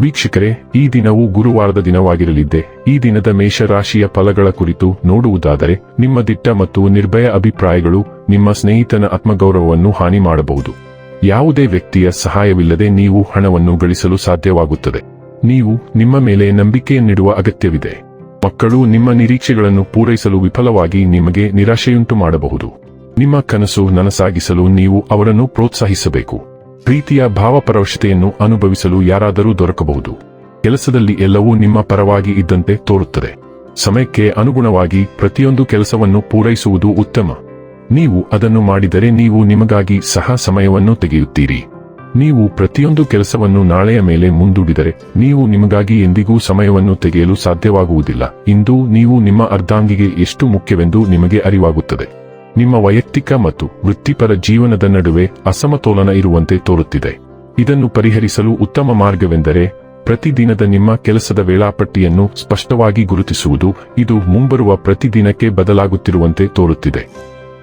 ವೀಕ್ಷಕರೇ, ಈ ದಿನವು ಗುರುವಾರದ ದಿನವಾಗಿರಲಿದ್ದೆ. ಈ ದಿನದ ಮೇಷರಾಶಿಯ ಫಲಗಳ ಕುರಿತು ನೋಡುವುದಾದರೆ, ನಿಮ್ಮ ದಿಟ್ಟ ಮತ್ತು ನಿರ್ಭಯ ಅಭಿಪ್ರಾಯಗಳು ನಿಮ್ಮ ಸ್ನೇಹಿತನ ಆತ್ಮಗೌರವವನ್ನು ಹಾನಿ ಮಾಡಬಹುದು. ಯಾವುದೇ ವ್ಯಕ್ತಿಯ ಸಹಾಯವಿಲ್ಲದೆ ನೀವು ಹಣವನ್ನು ಗಳಿಸಲು ಸಾಧ್ಯವಾಗುತ್ತದೆ. ನೀವು ನಿಮ್ಮ ಮೇಲೆ ನಂಬಿಕೆಯನ್ನಿಡುವ ಅಗತ್ಯವಿದೆ. ಮಕ್ಕಳು ನಿಮ್ಮ ನಿರೀಕ್ಷೆಗಳನ್ನು ಪೂರೈಸಲು ವಿಫಲವಾಗಿ ನಿಮಗೆ ನಿರಾಶೆಯುಂಟು ಮಾಡಬಹುದು ನಿಮ್ಮ ಕನಸು ನನಸಾಗಿಸಲು ನೀವು ಅವರನ್ನು ಪ್ರೋತ್ಸಾಹಿಸಬೇಕು. ಪ್ರೀತಿಯ ಭಾವಪರವಶತೆಯನ್ನು ಅನುಭವಿಸಲು ಯಾರಾದರೂ ದೊರಕಬಹುದು. ಕೆಲಸದಲ್ಲಿ ಎಲ್ಲವೂ ನಿಮ್ಮ ಪರವಾಗಿ ಇದ್ದಂತೆ ತೋರುತ್ತದೆ. ಸಮಯಕ್ಕೆ ಅನುಗುಣವಾಗಿ ಪ್ರತಿಯೊಂದು ಕೆಲಸವನ್ನು ಪೂರೈಸುವುದು ಉತ್ತಮ. ನೀವು ಅದನ್ನು ಮಾಡಿದರೆ ನೀವು ನಿಮಗಾಗಿ ಸಹ ಸಮಯವನ್ನು ತೆಗೆಯುತ್ತೀರಿ. ನೀವು ಪ್ರತಿಯೊಂದು ಕೆಲಸವನ್ನು ನಾಳೆಯ ಮೇಲೆ ಮುಂದೂಡಿದರೆ ನೀವು ನಿಮಗಾಗಿ ಎಂದಿಗೂ ಸಮಯವನ್ನು ತೆಗೆಯಲು ಸಾಧ್ಯವಾಗುವುದಿಲ್ಲ. ಇಂದು ನೀವು ನಿಮ್ಮ ಅರ್ಧಾಂಗಿಗೆ ಎಷ್ಟು ಮುಖ್ಯವೆಂದು ನಿಮಗೆ ಅರಿವಾಗುತ್ತದೆ. ನಿಮ್ಮ ವೈಯಕ್ತಿಕ ಮತ್ತು ವೃತ್ತಿಪರ ಜೀವನದ ನಡುವೆ ಅಸಮತೋಲನ ಇರುವಂತೆ ತೋರುತ್ತಿದೆ. ಇದನ್ನು ಪರಿಹರಿಸಲು ಉತ್ತಮ ಮಾರ್ಗವೆಂದರೆ ಪ್ರತಿದಿನದ ನಿಮ್ಮ ಕೆಲಸದ ವೇಳಾಪಟ್ಟಿಯನ್ನು ಸ್ಪಷ್ಟವಾಗಿ ಗುರುತಿಸುವುದು. ಇದು ಮುಂಬರುವ ಪ್ರತಿದಿನಕ್ಕೆ ಬದಲಾಗುತ್ತಿರುವಂತೆ ತೋರುತ್ತಿದೆ.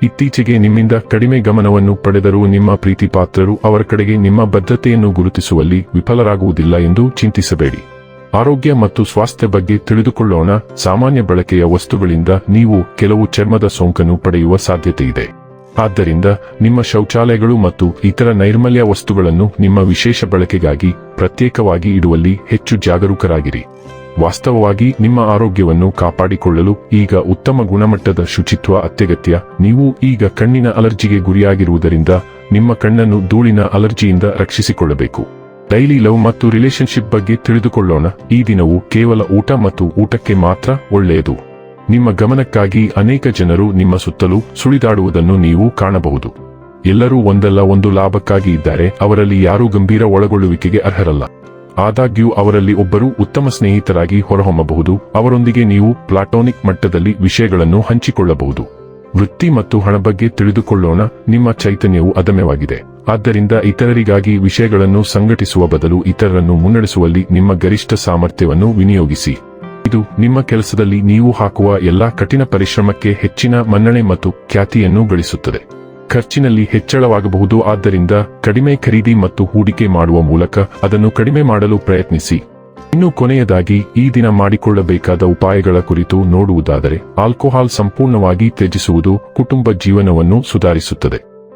ಇತ್ತೀಚೆಗೆ ನಿಮ್ಮಿಂದ ಕಡಿಮೆ ಗಮನವನ್ನು ಪಡೆದರೂ ನಿಮ್ಮ ಪ್ರೀತಿಪಾತ್ರರು ಅವರ ಕಡೆಗೆ ನಿಮ್ಮ ಬದ್ಧತೆಯನ್ನು ಗುರುತಿಸುವಲ್ಲಿ ವಿಫಲರಾಗುವುದಿಲ್ಲ ಎಂದು ಚಿಂತಿಸಬೇಡಿ. ಆರೋಗ್ಯ ಮತ್ತು ಸ್ವಾಸ್ಥ್ಯ ಬಗ್ಗೆ ತಿಳಿದುಕೊಳ್ಳೋಣ. ಸಾಮಾನ್ಯ ಬಳಕೆಯ ವಸ್ತುಗಳಿಂದ ನೀವು ಕೆಲವು ಚರ್ಮದ ಸೋಂಕನ್ನು ಪಡೆಯುವ ಸಾಧ್ಯತೆ ಇದೆ. ಆದ್ದರಿಂದ, ನಿಮ್ಮ ಶೌಚಾಲಯಗಳು ಮತ್ತು ಇತರ ನೈರ್ಮಲ್ಯ ವಸ್ತುಗಳನ್ನು ನಿಮ್ಮ ವಿಶೇಷ ಬಳಕೆಗಾಗಿ ಪ್ರತ್ಯೇಕವಾಗಿ ಇಡುವಲ್ಲಿ ಹೆಚ್ಚು ಜಾಗರೂಕರಾಗಿರಿ. ವಾಸ್ತವವಾಗಿ, ನಿಮ್ಮ ಆರೋಗ್ಯವನ್ನು ಕಾಪಾಡಿಕೊಳ್ಳಲು ಈಗ ಉತ್ತಮ ಗುಣಮಟ್ಟದ ಶುಚಿತ್ವ ಅತ್ಯಗತ್ಯ. ನೀವು ಈಗ ಕಣ್ಣಿನ ಅಲರ್ಜಿಗೆ ಗುರಿಯಾಗಿರುವುದರಿಂದ, ನಿಮ್ಮ ಕಣ್ಣನ್ನು ಧೂಳಿನ ಅಲರ್ಜಿಯಿಂದ ರಕ್ಷಿಸಿಕೊಳ್ಳಬೇಕು. ಡೈಲಿ ಲವ್ ಮತ್ತು ರಿಲೇಶನ್ಶಿಪ್ ಬಗ್ಗೆ ತಿಳಿದುಕೊಳ್ಳೋಣ. ಈ ದಿನವು ಕೇವಲ ಊಟ ಮತ್ತು ಊಟಕ್ಕೆ ಮಾತ್ರ ಒಳ್ಳೆಯದು. ನಿಮ್ಮ ಗಮನಕ್ಕಾಗಿ ಅನೇಕ ಜನರು ನಿಮ್ಮ ಸುತ್ತಲೂ ಸುಳಿದಾಡುವುದನ್ನು ನೀವು ಕಾಣಬಹುದು. ಎಲ್ಲರೂ ಒಂದಲ್ಲ ಒಂದು ಲಾಭಕ್ಕಾಗಿ ಇದ್ದಾರೆ. ಅವರಲ್ಲಿ ಯಾರೂ ಗಂಭೀರ ಒಳಗೊಳ್ಳುವಿಕೆಗೆ ಅರ್ಹರಲ್ಲ. ಆದಾಗ್ಯೂ ಅವರಲ್ಲಿ ಒಬ್ಬರು ಉತ್ತಮ ಸ್ನೇಹಿತರಾಗಿ ಹೊರಹೊಮ್ಮಬಹುದು. ಅವರೊಂದಿಗೆ ನೀವು ಪ್ಲಾಟೋನಿಕ್ ಮಟ್ಟದಲ್ಲಿ ವಿಷಯಗಳನ್ನು ಹಂಚಿಕೊಳ್ಳಬಹುದು. ವೃತ್ತಿ ಮತ್ತು ಹಣ ಬಗ್ಗೆ ತಿಳಿದುಕೊಳ್ಳೋಣ. ನಿಮ್ಮ ಚೈತನ್ಯವು ಅದಮ್ಯವಾಗಿದೆ. ಆದ್ದರಿಂದ ಇತರರಿಗಾಗಿ ವಿಷಯಗಳನ್ನು ಸಂಘಟಿಸುವ ಬದಲು ಇತರರನ್ನು ಮುನ್ನಡೆಸುವಲ್ಲಿ ನಿಮ್ಮ ಗರಿಷ್ಠ ಸಾಮರ್ಥ್ಯವನ್ನು ವಿನಿಯೋಗಿಸಿ. ಇದು ನಿಮ್ಮ ಕೆಲಸದಲ್ಲಿ ನೀವು ಹಾಕುವ ಎಲ್ಲಾ ಕಠಿಣ ಪರಿಶ್ರಮಕ್ಕೆ ಹೆಚ್ಚಿನ ಮನ್ನಣೆ ಮತ್ತು ಖ್ಯಾತಿಯನ್ನು ಗಳಿಸುತ್ತದೆ. ಖರ್ಚಿನಲ್ಲಿ ಹೆಚ್ಚಳವಾಗಬಹುದು, ಆದ್ದರಿಂದ ಕಡಿಮೆ ಖರೀದಿ ಮತ್ತು ಹೂಡಿಕೆ ಮಾಡುವ ಮೂಲಕ ಅದನ್ನು ಕಡಿಮೆ ಮಾಡಲು ಪ್ರಯತ್ನಿಸಿ. ಇನ್ನು ಕೊನೆಯದಾಗಿ, ಈ ದಿನ ಮಾಡಿಕೊಳ್ಳಬೇಕಾದ ಉಪಾಯಗಳ ಕುರಿತು ನೋಡುವುದಾದರೆ, ಆಲ್ಕೋಹಾಲ್ ಸಂಪೂರ್ಣವಾಗಿ ತ್ಯಜಿಸುವುದು ಕುಟುಂಬ ಜೀವನವನ್ನು ಸುಧಾರಿಸುತ್ತದೆ.